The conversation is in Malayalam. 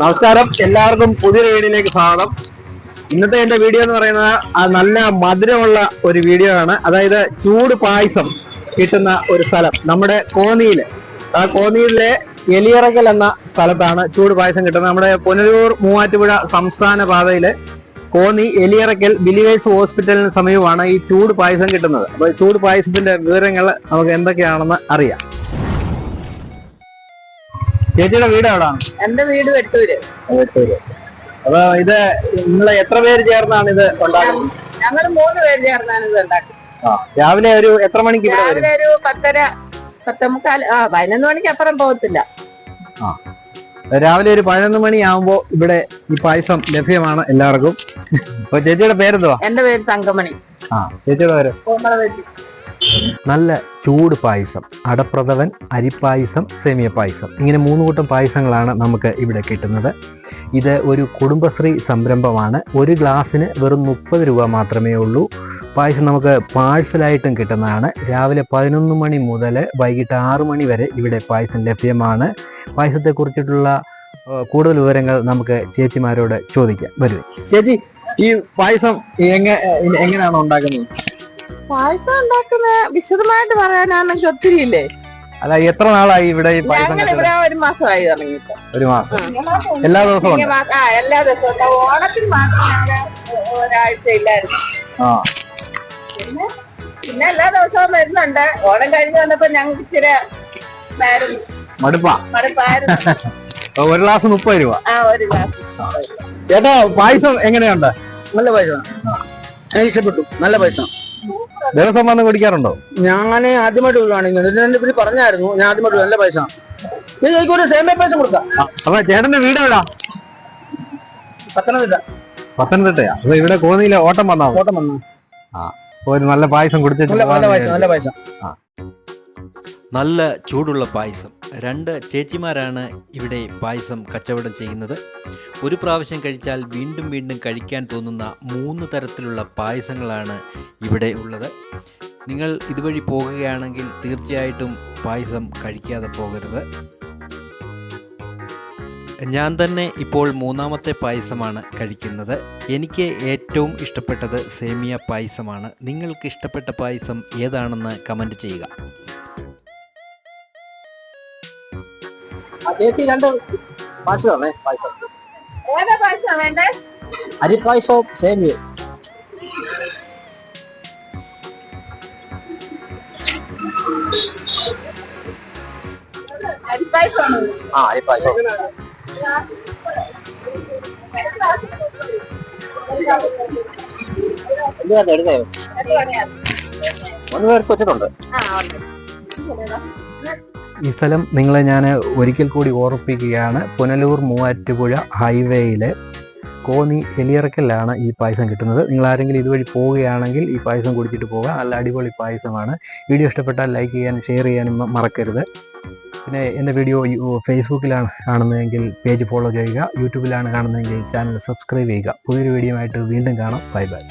നമസ്കാരം. എല്ലാവർക്കും പുതിയ വീഡിയോയിലേക്ക് സ്വാഗതം. ഇന്നത്തെ എന്റെ വീഡിയോ എന്ന് പറയുന്നത് നല്ല മധുരമുള്ള ഒരു വീഡിയോ ആണ്. അതായത് ചൂട് പായസം കിട്ടുന്ന ഒരു സ്ഥലം. നമ്മുടെ കോന്നിയിൽ. ആ കോന്നിയിലെ എലിയറക്കൽ എന്ന സ്ഥലത്താണ് ചൂട് പായസം കിട്ടുന്നത്. നമ്മുടെ പുനലൂർ മൂവാറ്റുപുഴ സംസ്ഥാന പാതയിൽ കോന്നി എലിയറക്കൽ ബിലിവേഴ്സ് ഹോസ്പിറ്റലിന് സമീപമാണ് ഈ ചൂട് പായസം കിട്ടുന്നത്. അപ്പൊ ചൂട് പായസത്തിന്റെ വിവരങ്ങൾ നമുക്ക് എന്തൊക്കെയാണെന്ന് അറിയാം. ചേച്ചിയുടെ വീട് എവിടാണ്? എന്റെ വീട് വെട്ടൂര്. വെട്ടൂര്. അപ്പൊ ഇത് നിങ്ങൾ എത്ര പേര് ചേർന്നാണ് ഇത് ഉണ്ടാക്കുന്നത്? ഞങ്ങൾ മൂന്ന് പേര് ചേർന്നാണ് ഇത് ഉണ്ടാക്കുന്നത്. രാവിലെ ഒരു എത്ര മണിക്ക് രാവിലെ ഒരു പത്തര പത്തേമുക്കാൽ ആ പതിനൊന്ന് മണിക്ക് അപ്പുറം പോകത്തില്ല. രാവിലെ ഒരു പതിനൊന്ന് മണിയാകുമ്പോ ഇവിടെ ഈ പായസം ലഭ്യമാണ് എല്ലാവർക്കും. അപ്പൊ ചേച്ചിയുടെ പേരെന്തുവാ? എന്റെ പേര് തങ്കമണി. ആ ചേച്ചിയുടെ പേര്? നല്ല ചൂട് പായസം അടപ്രഥവൻ അരിപ്പായസം സേമിയ പായസം ഇങ്ങനെ മൂന്ന് കൂട്ടം പായസങ്ങളാണ് നമുക്ക് ഇവിടെ കിട്ടുന്നത്. ഇത് ഒരു കുടുംബശ്രീ സംരംഭമാണ്. ഒരു ഗ്ലാസ്സിന് വെറും മുപ്പത് രൂപ മാത്രമേ ഉള്ളൂ. പായസം നമുക്ക് പാഴ്സലായിട്ടും കിട്ടുന്നതാണ്. രാവിലെ പതിനൊന്ന് മണി മുതൽ വൈകിട്ട് ആറു മണി വരെ ഇവിടെ പായസം ലഭ്യമാണ്. പായസത്തെക്കുറിച്ചിട്ടുള്ള കൂടുതൽ വിവരങ്ങൾ നമുക്ക് ചേച്ചിമാരോട് ചോദിക്കാം. വരൂ ചേച്ചി ഈ പായസം എങ്ങനെ എങ്ങനെയാണ് ഉണ്ടാക്കുന്നത്? പായസം ഉണ്ടാക്കുന്ന? വിശദമായിട്ട് പറയാനാണെങ്കിൽ ഒത്തിരി ഇല്ലേ അല്ല എത്ര നാളായി ഇവിടെ ഈ പായസം ഞങ്ങൾ? ഇവിടെ ഒരു മാസമായി തുടങ്ങിയിട്ട്. ഒരു മാസം. എല്ലാ ദിവസവും ഉണ്ട്? ആ എല്ലാ ദിവസവും. ഓണത്തിന് മാത്രം ഞങ്ങൾ ഒരാഴ്ച ഇല്ലായിരുന്നു. ആ. പിന്നെ പിന്നെ എല്ലാ ദിവസവും വരുന്നുണ്ട്. ഓണം കഴിഞ്ഞ് വന്നപ്പോ ഞങ്ങൾക്ക് ഇച്ചിരി നേരം മടുപ്പാ. മടുപ്പായിരുന്നു. അപ്പൊ ഒരു ഗ്ലാസ് മുപ്പത് രൂപ. ആ ഒരു ഗ്ലാസ് ചേട്ടാ പായസം എങ്ങനെയുണ്ട്? നല്ല എനിക്ക് ഇഷ്ടപ്പെട്ടു നല്ല പൈസ. ദിവസം വന്ന് കുടിക്കാറുണ്ടോ ഞാൻ ആദ്യമായിട്ട് പിന്നെ പറഞ്ഞായിരുന്നു. ഞാൻ ആദ്യമായിട്ട് നല്ല പൈസ. നീ എനിക്ക് ഒരു സേമിയ പൈസ കൊടുക്കാം. ആ, അപ്പൊ ചേട്ടന്റെ വീട് എവിടാ? പത്തനംതിട്ട. പത്തനംതിട്ടയാ? അപ്പൊ ഇവിടെ കോന്നിയിലെ ഓട്ടം വന്നാ ഓട്ടം വന്നു. ഒരു നല്ല പായസം കുടിച്ചിട്ട് നല്ല നല്ല പൈസ പോകാന്ന് നല്ല പൈസ. നല്ല ചൂടുള്ള പായസം. രണ്ട് ചേച്ചിമാരാണ് ഇവിടെ പായസം കച്ചവടം ചെയ്യുന്നത്. ഒരു പ്രാവശ്യം കഴിച്ചാൽ വീണ്ടും വീണ്ടും കഴിക്കാൻ തോന്നുന്ന മൂന്ന് തരത്തിലുള്ള പായസങ്ങളാണ് ഇവിടെ ഉള്ളത്. നിങ്ങൾ ഇതുവഴി പോകുകയാണെങ്കിൽ തീർച്ചയായിട്ടും പായസം കഴിക്കാതെ പോകരുത്. ഞാൻ തന്നെ ഇപ്പോൾ മൂന്നാമത്തെ പായസമാണ് കഴിക്കുന്നത്. എനിക്ക് ഏറ്റവും ഇഷ്ടപ്പെട്ടത് സേമിയ പായസമാണ്. നിങ്ങൾക്ക് ഇഷ്ടപ്പെട്ട പായസം ഏതാണെന്ന് കമന്റ് ചെയ്യുക. ചേച്ചി രണ്ട് പായസം തന്നെ പായസം. ഏതാ പായസം വേണ്ടേ? അരിപ്പായസവും സേമിയ ആ അരിപ്പായസം. എന്താ എടുത്തേ? ഒന്ന് പേർക്ക് വെച്ചിട്ടുണ്ട്. ആ ഈ സ്ഥലം നിങ്ങളെ ഞാൻ ഒരിക്കൽ കൂടി ഓർപ്പിക്കുകയാണ് പുനലൂർ മൂവാറ്റുപുഴ ഹൈവേയിലെ കോന്നി എലിയറക്കലിലാണ് ഈ പായസം കിട്ടുന്നത്. നിങ്ങൾ ആരെങ്കിലും ഇതുവഴി പോവുകയാണെങ്കിൽ ഈ പായസം കുടിച്ചിട്ട് പോവുക. നല്ല അടിപൊളി പായസമാണ്. വീഡിയോ ഇഷ്ടപ്പെട്ടാൽ ലൈക്ക് ചെയ്യാനും ഷെയർ ചെയ്യാനും മറക്കരുത്. പിന്നെ എന്റെ വീഡിയോ ഫേസ്ബുക്കിലാണ് കാണുന്നതെങ്കിൽ പേജ് ഫോളോ ചെയ്യുക. യൂട്യൂബിലാണ് കാണുന്നതെങ്കിൽ ചാനൽ സബ്സ്ക്രൈബ് ചെയ്യുക. പുതിയൊരു വീഡിയോ ആയിട്ട് വീണ്ടും കാണാം. Bye bye.